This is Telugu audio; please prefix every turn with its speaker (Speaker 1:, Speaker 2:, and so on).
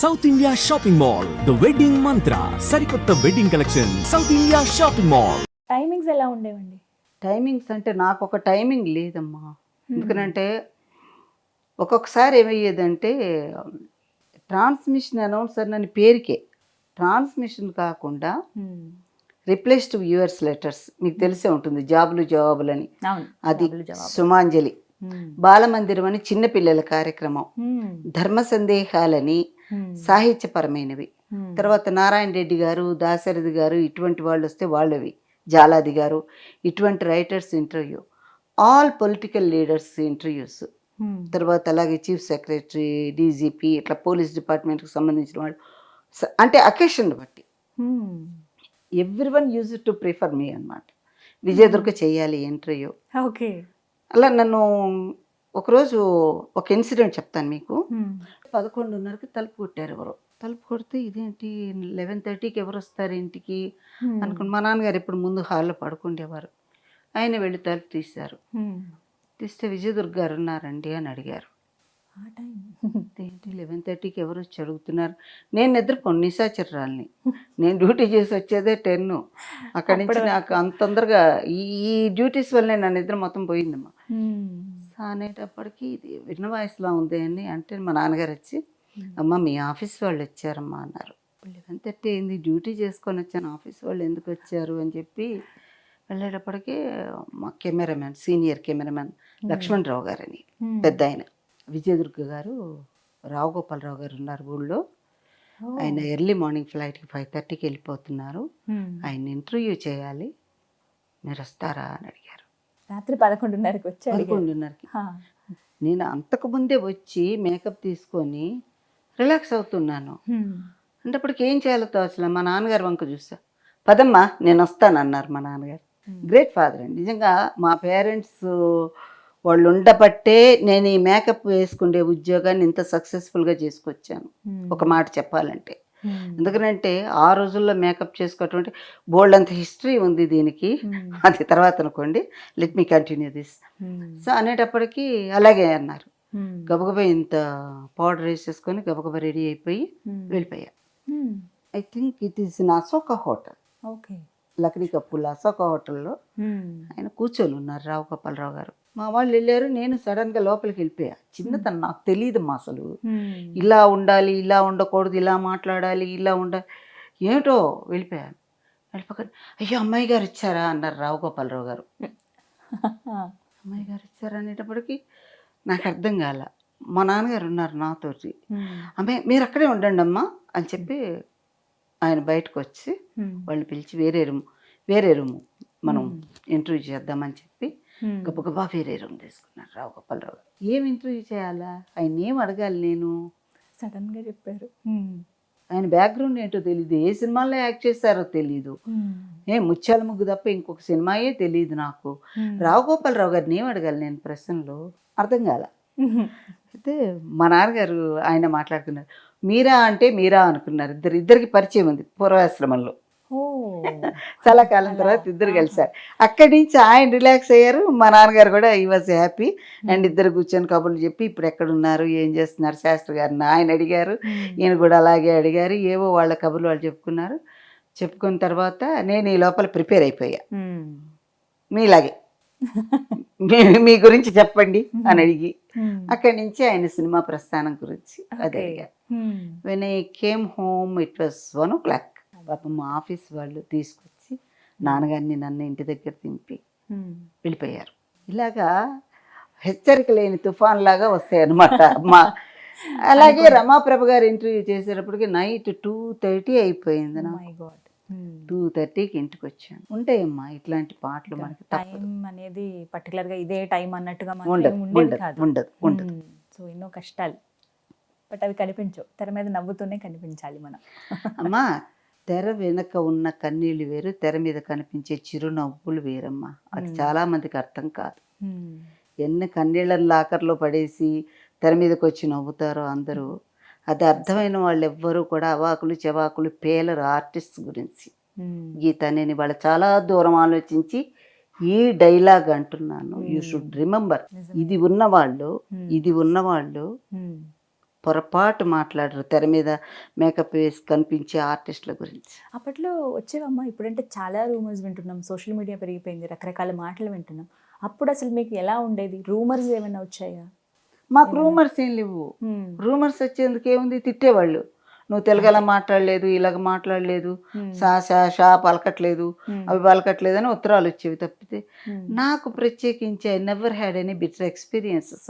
Speaker 1: South India shopping mall the wedding mantra సరికొత్త wedding collection South India shopping mall
Speaker 2: timings ఎలా ఉండేవండి?
Speaker 3: టైమింగ్స్ అంటే నాకు ఒక టైమింగ్ లేదమ్మా ఎందుకంటే ఒక్కొక్కసారి ఏమయ్యేదంటే ట్రాన్స్మిషన్ అనౌన్సర్ అని పేరుకే. ట్రాన్స్మిషన్ కాకుండా రిప్లేస్ టు వ్యూవర్స్ లెటర్స్ మీకు తెలిసే ఉంటుంది జాబులు జవాబులని.
Speaker 2: అవును
Speaker 3: అది
Speaker 2: జవాబులు జవాబులు.
Speaker 3: సుమాంజలి.
Speaker 2: మ్మ్.
Speaker 3: బాలమందిరం అని చిన్నపిల్లల కార్యక్రమం. ధర్మ సందేహాలని. సాహిత్యపరమైనవి. తర్వాత నారాయణ రెడ్డి గారు దాశరథి గారు ఇటువంటి వాళ్ళు వస్తే వాళ్ళవి. జాలాది గారు ఇటువంటి writers interview. All political leaders interviews. తర్వాత అలాగే చీఫ్ సెక్రటరీ డీజీపీ ఇట్లా పోలీస్ డిపార్ట్మెంట్కి సంబంధించిన వాళ్ళు. అంటే అకేషన్ బట్టి. Every one use to prefer me అనమాట విజయదుర్గ చేయాలి ఇంటర్వ్యూ.
Speaker 2: ఓకే.
Speaker 3: అలా నన్ను ఒకరోజు ఒక ఇన్సిడెంట్ చెప్తాను మీకు. పదకొండున్నరకి తలుపు కొట్టారు ఎవరు. తలుపు కొడితే ఇదేంటి లెవెన్ థర్టీకి ఎవరు వస్తారు ఇంటికి. అనుకుని మా నాన్నగారు ఇప్పుడు ముందు హాల్లో పడుకుండేవారు. ఆయన వెళ్ళి తలుపు తీశారు. తీస్తే విజయదుర్గ గారు ఉన్నారండి అని అడిగారు.
Speaker 2: ఆ టైం.
Speaker 3: ఏంటి లెవెన్ థర్టీకి ఎవరు వచ్చి అడుగుతున్నారు? నేను నిద్రపోను నిశాచరాల్ని నేను డ్యూటీ చేసి వచ్చేదే టెన్. అక్కడి నుంచి నాకు అంత తొందరగా ఈ డ్యూటీస్ వల్లనే నా నిద్ర మొత్తం పోయిందమ్మా. అనేటప్పటికి ఇది విన్న వాయిస్లా ఉంది అని అంటే మా నాన్నగారు వచ్చి అమ్మ మీ ఆఫీస్ వాళ్ళు వచ్చారమ్మా అన్నారు. లెవెన్ థర్టీ అయింది డ్యూటీ చేసుకొని వచ్చాను ఆఫీస్ వాళ్ళు ఎందుకు వచ్చారు అని చెప్పి వెళ్ళేటప్పటికి మా కెమెరామ్యాన్ సీనియర్ కెమెరామ్యాన్ లక్ష్మణరావు గారని
Speaker 2: మ్మ్.
Speaker 3: పెద్ద ఆయన విజయదుర్గ గారు రావు గోపాలరావు గారు ఉన్నారు ఊళ్ళో. ఆయన ఎర్లీ మార్నింగ్ ఫ్లైట్కి ఫైవ్ థర్టీకి వెళ్ళిపోతున్నారు. ఆయన ఇంటర్వ్యూ చేయాలి మీరు వస్తారా అని అడిగారు.
Speaker 2: రాత్రి పదకొండున్నరకి వచ్చి.
Speaker 3: పదకొండున్నరకి. నేను అంతకు ముందే వచ్చి మేకప్ తీసుకొని రిలాక్స్ అవుతున్నాను. అంటే అప్పటికి ఏం చేయాలో తోచలే మా నాన్నగారు వంక చూసా పదమ్మా నేను వస్తాను అన్నారు మా నాన్నగారు. గ్రేట్ ఫాదర్ అండి నిజంగా మా పేరెంట్స్ వాళ్ళు ఉండబట్టే నేను ఈ మేకప్ వేసుకునే ఉద్యోగాన్ని ఇంత సక్సెస్ఫుల్గా చేసుకొచ్చాను. ఒక మాట చెప్పాలంటే
Speaker 2: మ్మ్.
Speaker 3: ఎందుకంటే ఆ రోజుల్లో మేకప్ చేసుకోవటం బోల్డ్ అంత హిస్టరీ ఉంది దీనికి. అది తర్వాత అనుకోండి let me continue this. So అనేటప్పటికి అలాగే అన్నారు. గబగబా ఇంత పౌడర్ వేసేసుకొని గబగబా రెడీ అయిపోయి. వెళ్ళిపోయా. I think it is in Ashoka hotel
Speaker 2: okay
Speaker 3: Lakdi ka pul Ashoka హోటల్లో. ఆయన కూర్చొని ఉన్నారు రావు గోపాలరావు గారు మా వాళ్ళు వెళ్ళారు నేను సడన్గా లోపలికి వెళ్ళిపోయా చిన్నతనం నాకు తెలియదమ్మా అసలు. ఇలా ఉండాలి ఇలా ఉండకూడదు ఇలా మాట్లాడాలి ఇలా ఉండాలి ఏమిటో వెళ్ళిపోయాను వెళ్ళిపోక అయ్యో అమ్మాయి గారు ఇచ్చారా అన్నారు రావు గోపాలరావు గారు అమ్మాయి గారు ఇచ్చారా అనేటప్పటికి నాకు అర్థం కాల మా నాన్నగారు ఉన్నారు నాతోటి
Speaker 2: మ్మ్.
Speaker 3: అమ్మాయి మీరు అక్కడే ఉండండి అమ్మా అని చెప్పి ఆయన బయటకు వచ్చి
Speaker 2: మ్మ్.
Speaker 3: వాళ్ళని పిలిచి వేరే రూమ్ వేరే రూమ్ మనం. ఇంటర్వ్యూ చేద్దామని చెప్పి
Speaker 2: మ్మ్.
Speaker 3: గబగబా వేరే రూమ్ తీసుకున్నారు. రావు గోపాలరావు గారు. ఏం ఇంటర్వ్యూ చేయాలా? ఆయన ఏం అడగాలి నేను?
Speaker 2: సడన్గా చెప్పారు.
Speaker 3: ఆయన బ్యాక్గ్రౌండ్ ఏంటో తెలియదు ఏ సినిమాలో యాక్ట్ చేశారో తెలియదు
Speaker 2: మ్మ్.
Speaker 3: ఏ ముత్యాల ముగ్గు తప్ప ఇంకొక సినిమాయే తెలియదు నాకు. రావు గోపాలరావు గారిని ఏం అడగాలి నేను ప్రశ్నలో? అర్థం కాల. అయితే మా నాన్నగారు ఆయన మాట్లాడుతున్నారు మీరా అంటే మీరా అనుకున్నారు. ఇద్దరు ఇద్దరికి పరిచయం ఉంది పూర్వాశ్రమంలో చాలా కాలం తర్వాత ఇద్దరు కలిశారు అక్కడి నుంచి ఆయన రిలాక్స్ అయ్యారు. మా నాన్నగారు కూడా ఈ వాజ్ హ్యాపీ అండ్ ఇద్దరు కూర్చొని కబుర్లు చెప్పి ఇప్పుడు ఎక్కడ ఉన్నారు ఏం చేస్తున్నారు? శాస్త్రి గారిని ఆయన అడిగారు.
Speaker 2: మ్మ్.
Speaker 3: ఈయన కూడా అలాగే అడిగారు. ఏవో వాళ్ళ కబుర్లు వాళ్ళు చెప్పుకున్నారు. చెప్పుకున్న తర్వాత నేను ఈ లోపల ప్రిపేర్ అయిపోయా.
Speaker 2: మ్మ్.
Speaker 3: మీలాగే. మీ- మీ గురించి చెప్పండి అని అడిగి. అక్కడి నుంచి ఆయన సినిమా ప్రస్థానం గురించి అది
Speaker 2: Okay.
Speaker 3: అడిగా.
Speaker 2: మ్మ్.
Speaker 3: When I came home it was one o'clock పాపం మా ఆఫీస్ వాళ్ళు తీసుకొచ్చి నాన్నగారిని నన్ను ఇంటి దగ్గర దింపి. వెళ్ళిపోయారు. ఇలాగా హెచ్చరిక లేని తుఫాన్ లాగా వస్తాయి అన్నమాట మా అలాగే రమాప్రభ గారు ఇంటర్వ్యూ చేసేటప్పటికి నైట్ టూ థర్టీ అయిపోయింది
Speaker 2: Oh. మ్మ్.
Speaker 3: టూ థర్టీకి ఇంటికి వచ్చాను. ఉంటాయమ్మా ఇట్లాంటి పాటలు మనకి
Speaker 2: టైం అనేది పర్టికులర్గా ఇదే టైం అన్నట్టుగా
Speaker 3: ఉండదు
Speaker 2: సో ఎన్నో కష్టాలు. బట్ అవి కనిపించవు. తెర మీద నవ్వుతూనే కనిపించాలి మనం.
Speaker 3: అమ్మా తెర వెనక ఉన్న కన్నీళ్ళు వేరు తెర మీద కనిపించే చిరునవ్వులు వేరమ్మా అది
Speaker 2: మ్మ్.
Speaker 3: చాలా మందికి అర్థం కాదు. ఎన్ని కన్నీళ్ళని లాకర్లో పడేసి తెర మీదకి వచ్చి నవ్వుతారో అందరూ అది అర్థమైన వాళ్ళు ఎవ్వరూ కూడా అవాకులు చెవాకులు పేలరు ఆర్టిస్ట్ గురించి. గీత నేను ఇవాళ చాలా దూరం ఆలోచించి ఈ డైలాగ్ అంటున్నాను యూ. Should remember. ఇది ఉన్నవాళ్ళు. ఇది ఉన్నవాళ్ళు. పొరపాటు మాట్లాడరు. తెర మీద మేకప్ వేసి కనిపించే ఆర్టిస్టుల గురించి.
Speaker 2: అప్పట్లో వచ్చేవమ్మా ఇప్పుడంటే చాలా రూమర్స్ వింటున్నాం. సోషల్ మీడియా పెరిగిపోయింది రకరకాల మాటలు వింటున్నాం. అప్పుడు అసలు మీకు ఎలా ఉండేది? రూమర్స్ ఏమైనా వచ్చాయా?
Speaker 3: మాకు రూమర్స్ ఏం లేవు. రూమర్స్ వచ్చేందుకు ఏముంది? తిట్టేవాళ్ళు. నువ్వు తెలుగులా మాట్లాడలేదు ఇలాగ మాట్లాడలేదు. సా షా షా పలకట్లేదు. అవి పలకట్లేదు అని ఉత్తరాలు వచ్చేవి తప్పితే. నాకు ప్రత్యేకించి I never had any bitter experiences